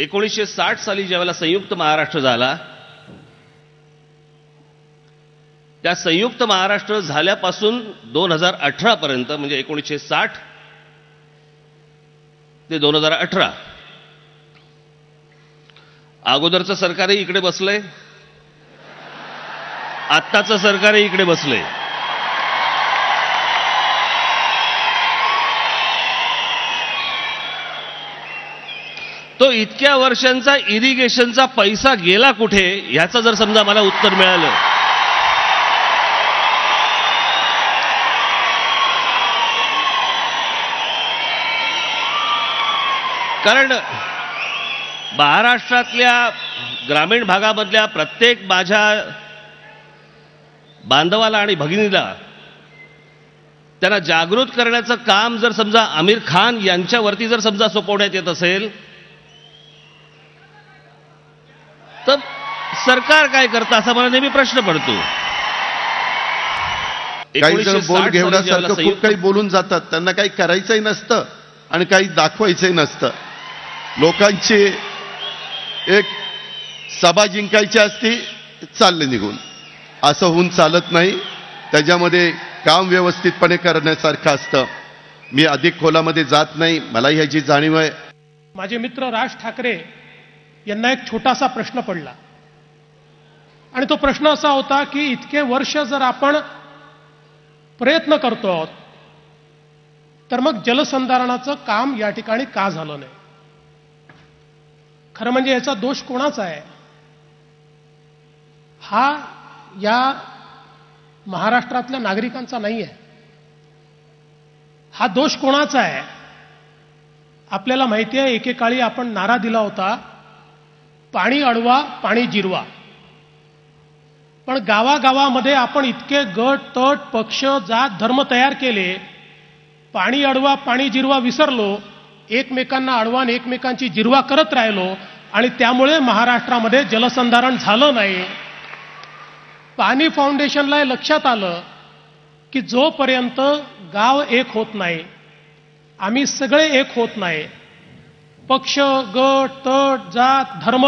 एकोणीसशे साठ साली ज्यावेळेला संयुक्त महाराष्ट्र झाला त्या संयुक्त महाराष्ट्र झाल्यापासून दोन हजार अठरा पर्यंत म्हणजे एकोणीसशे साठ ते दोन हजार अठरा अगोदरचं सरकारही इकडे बसलंय आत्ताचं सरकारही इकडे बसलंय. तो इतक्या वर्षांचा इरिगेशनचा पैसा गेला कुठे ह्याचं जर समजा मला उत्तर मिळालं. कारण महाराष्ट्रातल्या ग्रामीण भागामधल्या प्रत्येक माझ्या बांधवाला आणि भगिनीला त्यांना जागृत करण्याचं काम जर समजा आमिर खान यांच्यावरती जर समजा सोपवण्यात येत असेल तर सरकार काय करतं असा मला नेहमी प्रश्न पडतो. काही जण 1960 बोल घेवण्यासारखं खूप काही बोलून जातात त्यांना काही करायचंही नसतं आणि काही दाखवायचंही नसतं. लोकांची एक सभा जिंकायची असती चालले निघून. असं होऊन चालत नाही. त्याच्यामध्ये काम व्यवस्थितपणे करण्यासारखं असतं. मी अधिक खोलामध्ये जात नाही. मला ह्याची जाणीव आहे. माझे मित्र राज ठाकरे यांना एक छोटासा प्रश्न पडला. आणि तो प्रश्न असा होता की इतके वर्ष जर आपण प्रयत्न करतो आहोत तर मग जलसंधारणाचं काम या ठिकाणी का झालं नाही? खरं म्हणजे याचा दोष कोणाचा आहे? हा या महाराष्ट्रातल्या नागरिकांचा नाही आहे हा दोष कोणाचा आहे? आपल्याला माहिती आहे एकेकाळी आपण नारा दिला होता पाणी अडवा पाणी जिरवा. पण गावागावामध्ये आपण इतके गट तट पक्ष जात धर्म तयार केले पाणी अडवा पाणी जिरवा विसरलो एकमेकांना अडवा आणि एकमेकांची जिरवा करत राहिलो आणि त्यामुळे महाराष्ट्रामध्ये जलसंधारण झालं नाही. पाणी फाउंडेशनला लक्षात आलं की जोपर्यंत गाव एक होत नाही आम्ही सगळे एक होत नाही. पक्ष गट तट जात धर्म